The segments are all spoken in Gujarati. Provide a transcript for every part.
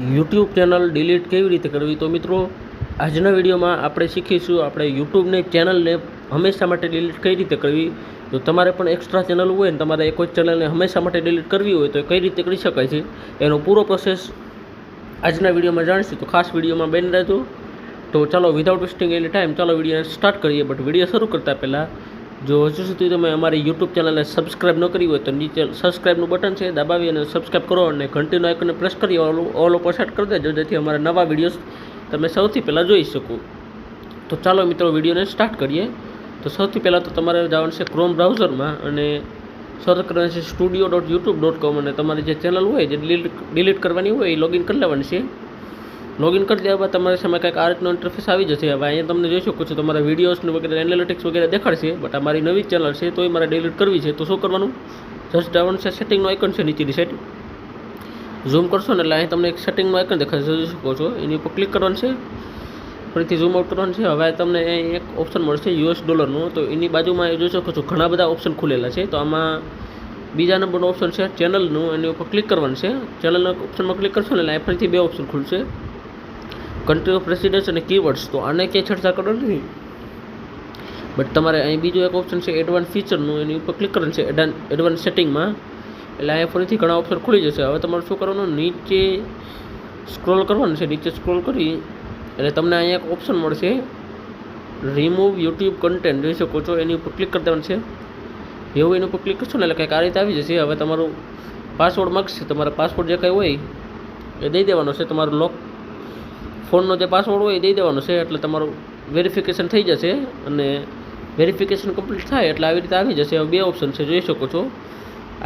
યુટ્યુબ ચેનલ ડિલીટ કેવી રીતે કરવી? તો મિત્રો, આજના વિડીયોમાં આપણે શીખીશું આપણે યુટ્યુબની ચેનલને હંમેશા માટે ડિલીટ કઈ રીતે કરવી? તો તમારે પણ એક્સ્ટ્રા ચેનલ હોય ને તમારે કોઈ ચેનલને હંમેશા માટે ડિલીટ કરવી હોય તો કઈ રીતે કરી શકાય છે? એનો પૂરો પ્રોસેસ આજના વિડીયોમાં જાણીશું. તો ખાસ વિડીયોમાં બેન રહેજો. તો ચાલો વિધાઉટ વેસ્ટિંગ એની ટાઈમ ચાલો વીડિયો સ્ટાર્ટ કરીએ. બટ વીડિયો શરૂ કરતાં પહેલાં જો હજુ સુધી તમે અમારી યુટ્યુબ ચેનલને સબસ્ક્રાઈબ ન કરી હોય તો નીચે સબસ્ક્રાઇબનું બટન છે, દબાવી અને સબસ્ક્રાઈબ કરો અને ઘંટીનો આઇકનને પ્રેસ કરી ઓલ ઓલ ઉપર સેટ કરી દેજો, જેથી અમારા નવા વિડીયોઝ તમે સૌથી પહેલાં જોઈ શકો. તો ચાલો મિત્રો વિડીયોને સ્ટાર્ટ કરીએ. તો સૌથી પહેલાં તો તમારે જવાનું છે ક્રોમ બ્રાઉઝરમાં અને સર્ચ કરવાનું છે studio dot YouTube dot com અને તમારી જે ચેનલ હોય, જે ડિલીટ ડિલીટ કરવાની હોય, એ લોગિન કરી લેવાની છે. લોગિન કરી દેવા બાદ તમારી સામે કંઈક આ રીતનું ઇન્ટરફેસ આવી જશે. હવે અહીંયા તમને જોઈ શકો છો તમારા વિડીયોઝનું વગેરે એનાલિટિક્સ વગેરે દેખાડશે બટ અમારી મારી નવી ચેનલ છે, તોય મારે ડિલીટ કરવી છે. તો શું કરવાનું? જસ્ટ ડાઉન છે સેટિંગનું આઇકન છે, નીચેની સાઈડ ઝૂમ કરશો ને એટલે અહીં તમને એક સેટિંગનું આઇકન દેખાશે, જોઈ શકો છો. એની ઉપર ક્લિક કરવાનું છે. ફરીથી ઝૂમ આઉટ કરવાનું છે. હવે તમને એક ઓપ્શન મળશે યુએસ ડોલરનું તો એની બાજુમાં જોઈ શકો છો, ઘણા બધા ઓપ્શન ખુલેલા છે. તો આમાં બીજા નંબરનો ઓપ્શન છે ચેનલનું એની ઉપર ક્લિક કરવાનું છે. ચેનલના ઓપ્શનમાં ક્લિક કરશો ને એટલે ફરીથી બે ઓપ્શન ખુલશે. કન્ટ્રી ઓફ રેસિડન્સ અને કીવર્ડ્સ તો આને ક્યાંય છેડછાડ કરવાની નહીં બટ તમારે અહીં બીજું એક ઓપ્શન છે એડવાન્સ ફીચરનું એની ઉપર ક્લિક કરવાનું છે. એડવાન્સ સેટિંગમાં એટલે અહીંયા ફરીથી ઘણા ઓપ્શન ખુલી જશે. હવે તમારે શું કરવાનું? નીચે સ્ક્રોલ કરવાનું છે. નીચે સ્ક્રોલ કરી એટલે તમને અહીંયા એક ઓપ્શન મળશે. રિમૂવ યુટ્યુબ કન્ટેન્ટ જોઈ શકો છો, એની ઉપર ક્લિક કરી દેવાનું છે. એવું એની ઉપર ક્લિક કરશો ને એટલે કંઈક આ રીતે આવી જશે. હવે તમારું પાસવર્ડ માગશે તમારા પાસવર્ડ જે કંઈ હોય, એ દઈ દેવાનો છે. તમારું લોક ફોનનો જે પાસવર્ડ હોય એ દઈ દેવાનો છે, એટલે તમારું વેરિફિકેશન થઈ જશે અને વેરિફિકેશન કમ્પ્લીટ થાય એટલે આવી રીતે આવી જશે. હવે બે ઓપ્શન છે, જોઈ શકો છો.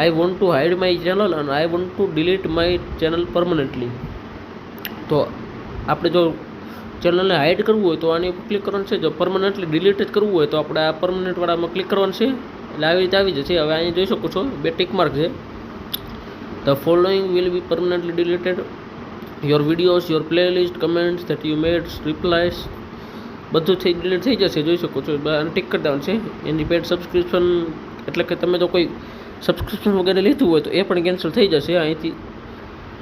I want to hide my channel અને I want to delete my channel permanently તો આપણે જો ચેનલને હાઇડ કરવું હોય તો આની ઉપર ક્લિક કરવાનું છે. જો પરમનન્ટલી ડિલીટ જ કરવું હોય તો આપણે આ પરમનન્ટવાળામાં ક્લિક કરવાનું છે. એટલે આવી રીતે આવી જશે. હવે અહીંયા જોઈ શકો છો, બે ટિક માર્ક છે. The following will be permanently deleted your videos your playlist comments that you mades replies બધું થઈ ડિલીટ થઈ જશે, જોઈ શકો છો. ટિક કરી દેવાનું છે. એની પેડ સબસ્ક્રિપ્શન એટલે કે તમે જો કોઈ સબસ્ક્રિપ્શન વગેરે લીધું હોય તો એ પણ કેન્સલ થઈ જશે. અહીંથી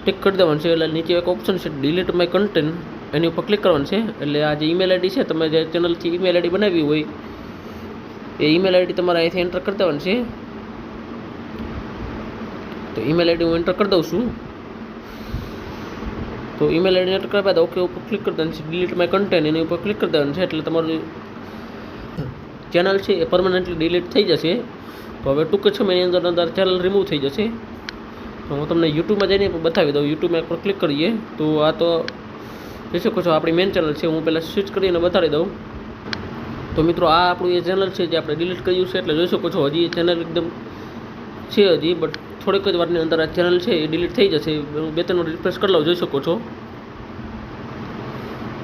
ટિક કરી દેવાનું છે. એટલે નીચે એક ઓપ્શન છે ડિલીટ માય કન્ટેન્ટ એની ઉપર ક્લિક કરવાનું છે. એટલે આ જે ઈમેલ આઈડી છે, તમે જે ચેનલથી ઈમેલ આઈડી બનાવી હોય, એ ઈમેલ આઈડી તમારે અહીંથી એન્ટર કરી દેવાનું છે. તો ઈમેલ આઈડી હું એન્ટર કરી દઉં છું. તો ઈમેલ આઈડી એન્ટર કર્યા બાદ ઓકે ઉપર ક્લિક કરી દેવાનું છે. ડિલીટ માય કન્ટેન્ટ એની ઉપર ક્લિક કરી દેવાનું છે. એટલે તમારું ચેનલ છે એ પરમનન્ટલી ડિલીટ થઈ જશે. તો હવે ટૂંક છે સમયની અંદર અંદર ચેનલ રિમૂવ થઈ જશે. તો હું તમને યુટ્યુબમાં જઈને બતાવી દઉં. યુટ્યુબમાં પર ક્લિક કરીએ. તો આ તો જોઈ શકો છો, આપણી મેન ચેનલ છે. હું પહેલાં સ્વિચ કરીને બતાવી દઉં. તો મિત્રો, આ આપણું એ ચેનલ છે જે આપણે ડિલીટ કર્યું છે. એટલે જોઈ શકો છો, હજી એ ચેનલ એકદમ છે હજી બટ થોડીક જ વારની અંદર આ ચેનલ છે એ ડિલીટ થઈ જશે. હું બે ત્રણ રિફ્રેશ કરી લઉં, જોઈ શકો છો.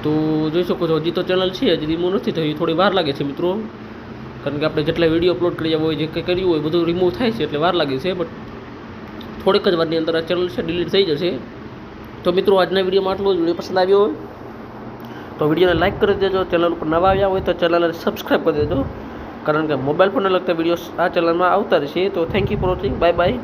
તો જોઈ શકો છો, હજી તો ચેનલ છે, હજી રિમૂવ નથી થયું, થોડી વાર લાગે છે મિત્રો. કારણ કે આપણે જેટલા વીડિયો અપલોડ કર્યા હોય, જે કંઈ કર્યું હોય, બધું રિમૂવ થાય છે એટલે વાર લાગે છે બટ થોડીક જ વારની અંદર આ ચેનલ છે ડિલીટ થઈ જશે. તો મિત્રો, આજના વિડીયોમાં આટલું જ. વીડિયો પસંદ આવ્યો હોય, તો વિડીયોને લાઇક કરી દેજો. ચેનલ ઉપર નવા આવ્યા હોય, તો ચેનલને સબસ્ક્રાઈબ કરી દેજો. કારણ કે મોબાઈલ ફોનને લગતા વીડિયો આ ચેનલમાં આવતા રહેશે તો thank you for watching bye bye